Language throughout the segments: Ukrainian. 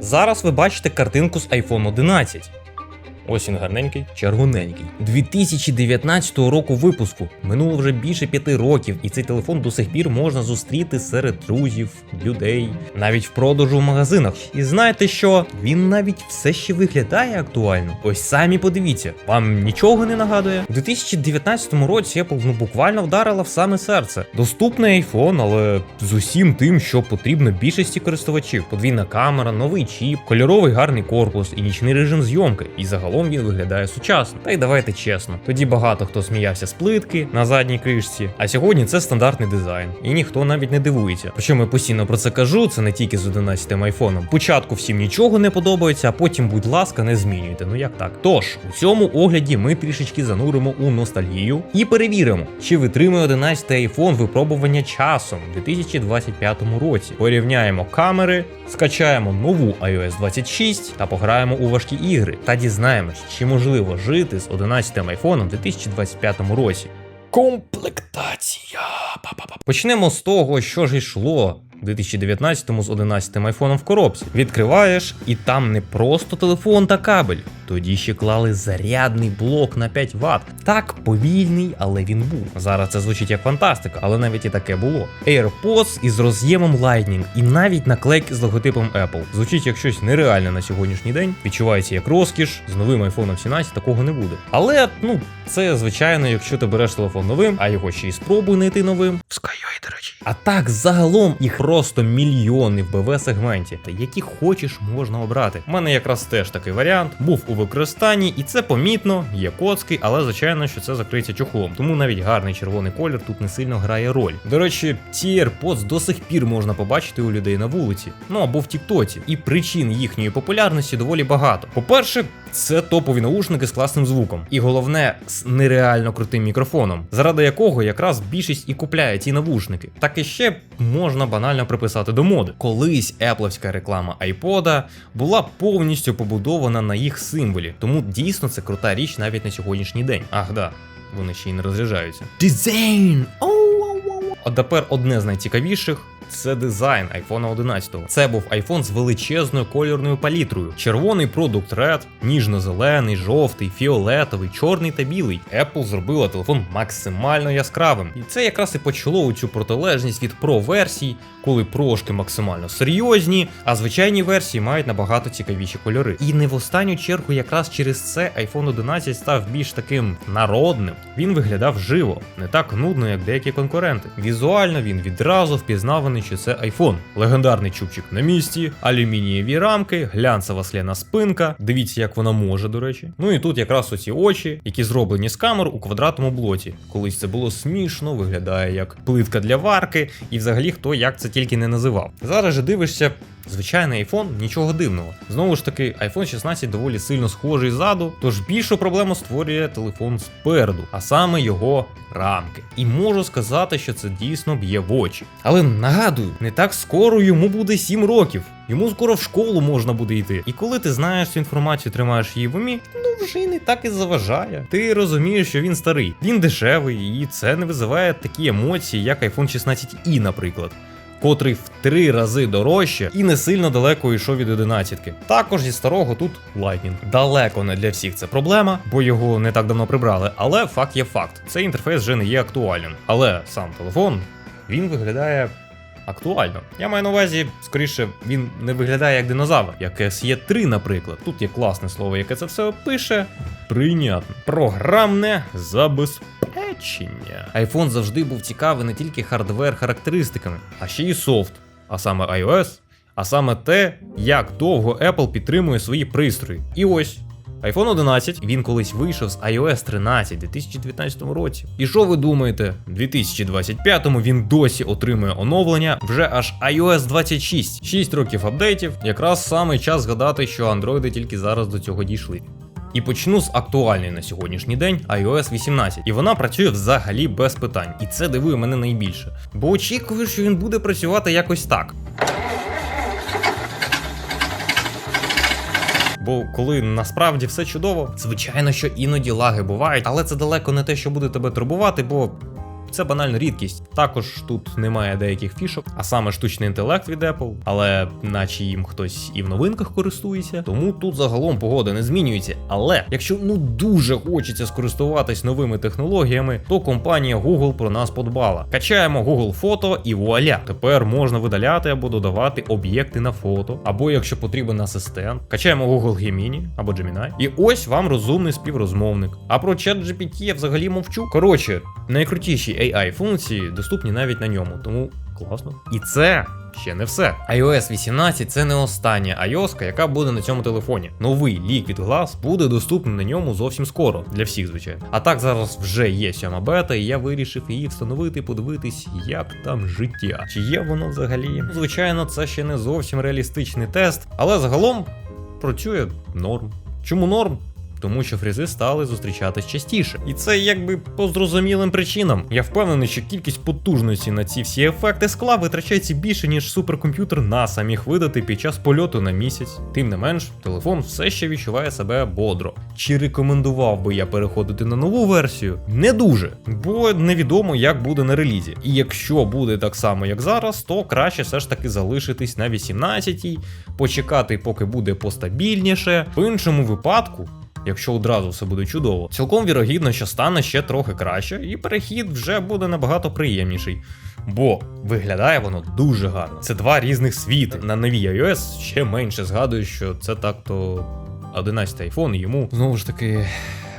Зараз ви бачите картинку з iPhone 11. Ось він гарненький, червоненький. 2019 року випуску. Минуло вже більше п'яти років, і цей телефон до сих пір можна зустріти серед друзів, людей, навіть в продажу в магазинах. І знаєте що? Він навіть все ще виглядає актуально. Ось самі подивіться, вам нічого не нагадує? У 2019 році Apple ну буквально вдарила в саме серце. Доступний iPhone, але з усім тим, що потрібно більшості користувачів: подвійна камера, новий чіп, кольоровий гарний корпус і нічний режим зйомки. І загалом він виглядає сучасно. Та й давайте чесно. Тоді багато хто сміявся з плитки на задній кришці, а сьогодні це стандартний дизайн, і ніхто навіть не дивується. Причому я постійно про це кажу, це не тільки з 11 айфоном. Спочатку всім нічого не подобається, а потім, будь ласка, не змінюйте. Ну як так? Тож у цьому огляді ми трішечки зануримо у ностальгію і перевіримо, чи витримує 11 iPhone випробування часом у 2025 році. Порівняємо камери, скачаємо нову iOS 26 та пограємо у важкі ігри та дізнаємось, чи можливо жити з 11 айфоном у 2025 році. Комплектація. Почнемо з того, що ж йшло. У 2019 з 11-м айфоном в коробці. Відкриваєш, і там не просто телефон та кабель. Тоді ще клали зарядний блок на 5 Вт. Так, повільний, але він був. Зараз це звучить як фантастика, але навіть і таке було. AirPods із роз'ємом Lightning і навіть наклейки з логотипом Apple. Звучить як щось нереальне на сьогоднішній день. Відчувається як розкіш. З новим iPhone 17 такого не буде. Але ну це звичайно, якщо ти береш телефон новим, а його ще й спробуй знайти новим. Skyui, до речі. А так загалом їх просто мільйони в БВ сегменті, які хочеш можна обрати. У мене якраз теж такий варіант був у використанні, і це помітно, є коцки, але звичайно, що це закриється чохлом. Тому навіть гарний червоний колір тут не сильно грає роль. До речі, ці AirPods до сих пір можна побачити у людей на вулиці, ну або в Тіктоці. І причин їхньої популярності доволі багато. По-перше, це топові наушники з класним звуком, і головне з нереально крутим мікрофоном, заради якого якраз більшість і купляє ці навушники. Так і ще можна банально приписати до моди. Колись епловська реклама iPod була повністю побудована на їх символі, тому дійсно це крута річ навіть на сьогоднішній день. Ах, да, вони ще й не розряджаються. Дизайн! А тепер одне з найцікавіших. Це дизайн iPhone 11. Це був iPhone з величезною кольорною палітрою. Червоний продукт Red, ніжно-зелений, жовтий, фіолетовий, чорний та білий. Apple зробила телефон максимально яскравим. І це якраз і почало у цю протилежність від Pro версій, коли прошки максимально серйозні, а звичайні версії мають набагато цікавіші кольори. І не в останню чергу, якраз через це iPhone 11 став більш таким народним. Він виглядав живо, не так нудно, як деякі конкуренти. Візуально він відразу впізнаваний, що це iPhone. Легендарний чубчик на місці, алюмінієві рамки, глянцева сляна спинка. Дивіться, як вона може, до речі. Ну і тут якраз оці очі, які зроблені з камер у квадратному блоті. Колись це було смішно, виглядає як плитка для варки, і взагалі хто як це тільки не називав. Зараз же дивишся. Звичайний iPhone, нічого дивного. Знову ж таки, iPhone 16 доволі сильно схожий ззаду, тож більшу проблему створює телефон спереду, а саме його рамки. І можу сказати, що це дійсно б'є в очі. Але нагадую, не так скоро йому буде 7 років. Йому скоро в школу можна буде йти. І коли ти знаєш цю інформацію, тримаєш її в умі, ну вже й не так і заважає. Ти розумієш, що він старий, він дешевий, і це не визиває такі емоції, як iPhone 16i, наприклад котрий в три рази дорожче і не сильно далеко йшов від 11. Також зі старого тут Lightning. Далеко не для всіх це проблема, бо його не так давно прибрали. Але факт є факт. Цей інтерфейс вже не є актуальним. Але сам телефон він виглядає. Актуально. Я маю на увазі, скоріше, він не виглядає як динозавр, як SE3, наприклад. Тут є класне слово, яке це все опише. Прийнятно. Програмне забезпечення. iPhone завжди був цікавий не тільки хардвер-характеристиками, а ще й софт, а саме iOS, а саме те, як довго Apple підтримує свої пристрої. І ось. iPhone 11 він колись вийшов з iOS 13 у 2019 році. І що ви думаєте? У 2025-му він досі отримує оновлення вже аж iOS 26. 6 років апдейтів, якраз саме час згадати, що андроїди тільки зараз до цього дійшли. І почну з актуальної на сьогоднішній день iOS 18. І вона працює взагалі без питань. І це дивує мене найбільше. Бо очікую, що він буде працювати якось так. Бо коли насправді все чудово, звичайно, що іноді лаги бувають, але це далеко не те, що буде тебе турбувати, бо Це банальна рідкість. Також тут немає деяких фішок, а саме штучний інтелект від Apple, але наче їм хтось і в новинках користується. Тому тут загалом погода не змінюється. Але якщо ну дуже хочеться скористуватись новими технологіями, то компанія Google про нас подбала. Качаємо Google фото і вуаля. Тепер можна видаляти або додавати об'єкти на фото, або якщо потрібен асистент, качаємо Google Gemini або Gemini. І ось вам розумний співрозмовник. А про ChatGPT я взагалі мовчу. Коротше, найкрутіші AI функції доступні навіть на ньому, тому класно. І це. Ще не все. iOS 18 це не остання iOS, яка буде на цьому телефоні. Новий Liquid Glass буде доступний на ньому зовсім скоро, для всіх, звичайно. А так зараз вже є сьома бета, і я вирішив її встановити, подивитись, як там життя. Чи є воно взагалі? Звичайно, це ще не зовсім реалістичний тест, але загалом працює норм. Чому норм? Тому що фрізи стали зустрічатись частіше. І це якби по зрозумілим причинам. Я впевнений, що кількість потужності на ці всі ефекти скла витрачається більше, ніж суперкомп'ютер NASA міг видати під час польоту на місяць. Тим не менш, телефон все ще відчуває себе бодро. Чи рекомендував би я переходити на нову версію? Не дуже, бо невідомо, як буде на релізі. І якщо буде так само, як зараз, то краще все ж таки залишитись на 18-й, почекати, поки буде постабільніше. В іншому випадку якщо одразу все буде чудово. Цілком вірогідно, що стане ще трохи краще, і перехід вже буде набагато приємніший. Бо виглядає воно дуже гарно. Це два різних світи. На новій iOS ще менше згадую, що це так-то 11 iPhone, йому знову ж таки.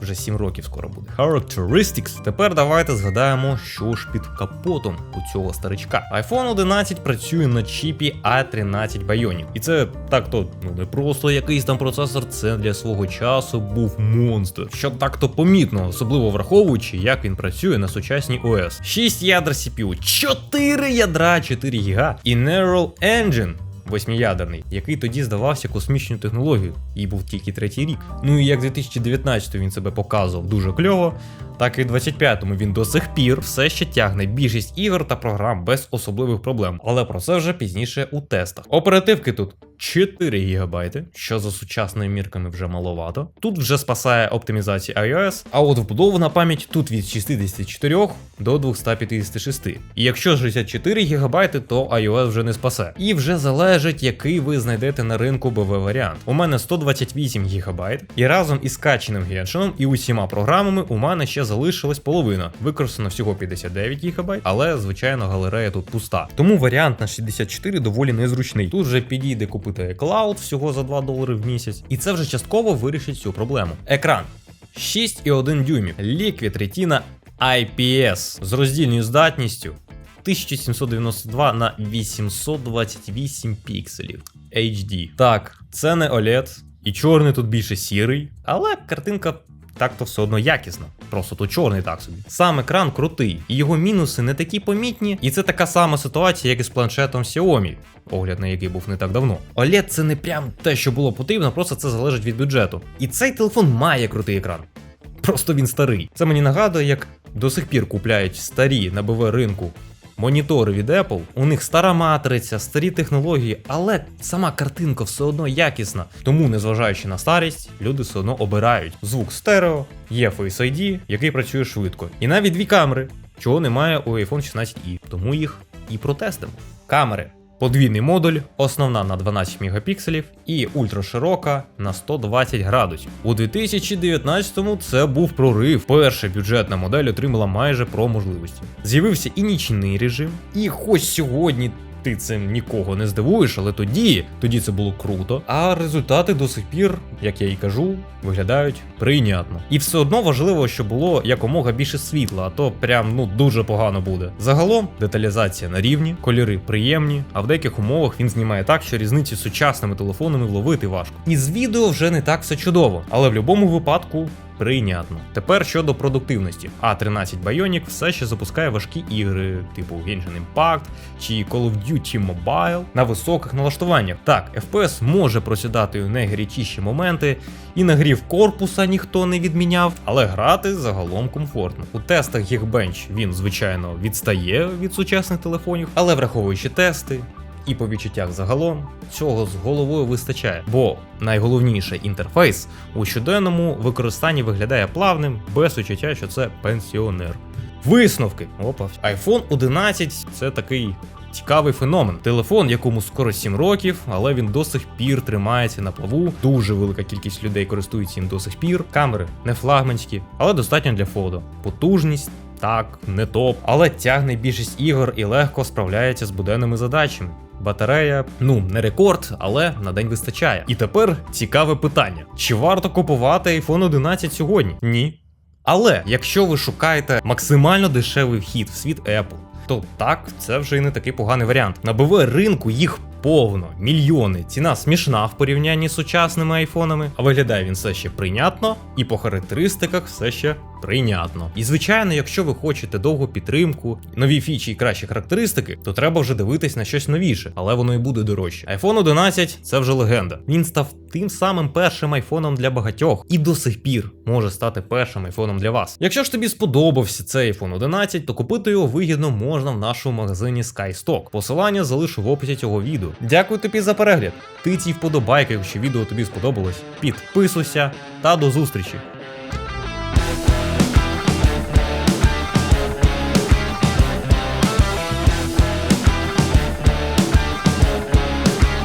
Вже 7 років скоро буде. Characteristics. Тепер давайте згадаємо, що ж під капотом у цього старичка. iPhone 11 працює на чіпі A13 Bionic. І це так-то ну не просто якийсь там процесор, це для свого часу був монстр. Що так-то помітно, особливо враховуючи, як він працює на сучасній OS. 6 ядер CPU, 4 ядра, 4 ГБ і Neural Engine восьмиядерний, який тоді здавався космічною технологією, і був тільки третій рік. Ну і як 2019 він себе показував дуже кльово, так і в 25-му він до сих пір все ще тягне більшість ігор та програм без особливих проблем. Але про це вже пізніше у тестах. Оперативки тут 4 ГБ, що за сучасними мірками вже маловато. Тут вже спасає оптимізація iOS, а от вбудована пам'ять тут від 64 до 256. І якщо 64 ГБ, то iOS вже не спасе. І вже залежить, який ви знайдете на ринку БВ варіант. У мене 128 ГБ, і разом із скаченим геншином і усіма програмами у мене ще залишилась половина. Використано всього 59 ГБ, але звичайно галерея тут пуста. Тому варіант на 64 доволі незручний. Тут вже підійде купити iCloud всього за 2 долари в місяць, і це вже частково вирішить цю проблему. Екран 6,1 дюймів, Liquid Retina IPS з роздільною здатністю 1792 на 828 пікселів HD. Так, це не OLED, і чорний тут більше сірий, але картинка так-то все одно якісна. Просто то чорний так собі. Сам екран крутий, і його мінуси не такі помітні, і це така сама ситуація, як і з планшетом Xiaomi, огляд на який був не так давно. OLED це не прям те, що було потрібно, просто це залежить від бюджету. І цей телефон має крутий екран. Просто він старий. Це мені нагадує, як до сих пір купляють старі на БВ ринку монітори від Apple. У них стара матриця, старі технології, але сама картинка все одно якісна. Тому, незважаючи на старість, люди все одно обирають звук стерео, є Face ID, який працює швидко, і навіть дві камери, чого немає у iPhone 16i, тому їх і протестимо. Камери. Подвійний модуль, основна на 12 мегапікселів і ультраширока на 120 градусів. У 2019-му це був прорив. Перша бюджетна модель отримала майже про можливості. З'явився і нічний режим, і хоч сьогодні. Ти цим нікого не здивуєш, але тоді, тоді це було круто. А результати до сих пір, як я і кажу, виглядають прийнятно. І все одно важливо, щоб було якомога більше світла, а то прям ну дуже погано буде. Загалом деталізація на рівні, кольори приємні, а в деяких умовах він знімає так, що різниці з сучасними телефонами вловити важко. І з відео вже не так все чудово, але в будь-якому випадку. Прийнятно. Тепер щодо продуктивності. А13 Bionic все ще запускає важкі ігри, типу Genshin Impact чи Call of Duty Mobile на високих налаштуваннях. Так, FPS може просідати у найгарячіші моменти, і нагрів корпуса ніхто не відміняв, але грати загалом комфортно. У тестах Geekbench він, звичайно, відстає від сучасних телефонів, але враховуючи тести, і по відчуттях загалом цього з головою вистачає, бо найголовніше інтерфейс у щоденному використанні виглядає плавним, без відчуття, що це пенсіонер. Висновки. Опа. iPhone 11 це такий. Цікавий феномен. Телефон, якому скоро 7 років, але він до сих пір тримається на плаву. Дуже велика кількість людей користуються їм до сих пір. Камери не флагманські, але достатньо для фото. Потужність. Так, не топ, але тягне більшість ігор і легко справляється з буденними задачами. Батарея, ну не рекорд, але на день вистачає. І тепер цікаве питання: чи варто купувати iPhone 11 сьогодні? Ні. Але якщо ви шукаєте максимально дешевий вхід в світ Apple, то так, це вже і не такий поганий варіант. На БВ ринку їх повно, мільйони. Ціна смішна в порівнянні з сучасними айфонами, а виглядає він все ще прийнятно, і по характеристиках все ще прийнятно. І звичайно, якщо ви хочете довгу підтримку, нові фічі і кращі характеристики, то треба вже дивитись на щось новіше, але воно і буде дорожче. iPhone 11 це вже легенда. Він став тим самим першим айфоном для багатьох і до сих пір може стати першим айфоном для вас. Якщо ж тобі сподобався цей iPhone 11, то купити його вигідно можна в нашому магазині SkyStock. Посилання залишу в описі цього відео. Дякую тобі за перегляд. Тицій вподобайки, якщо відео тобі сподобалось. Підписуйся та до зустрічі!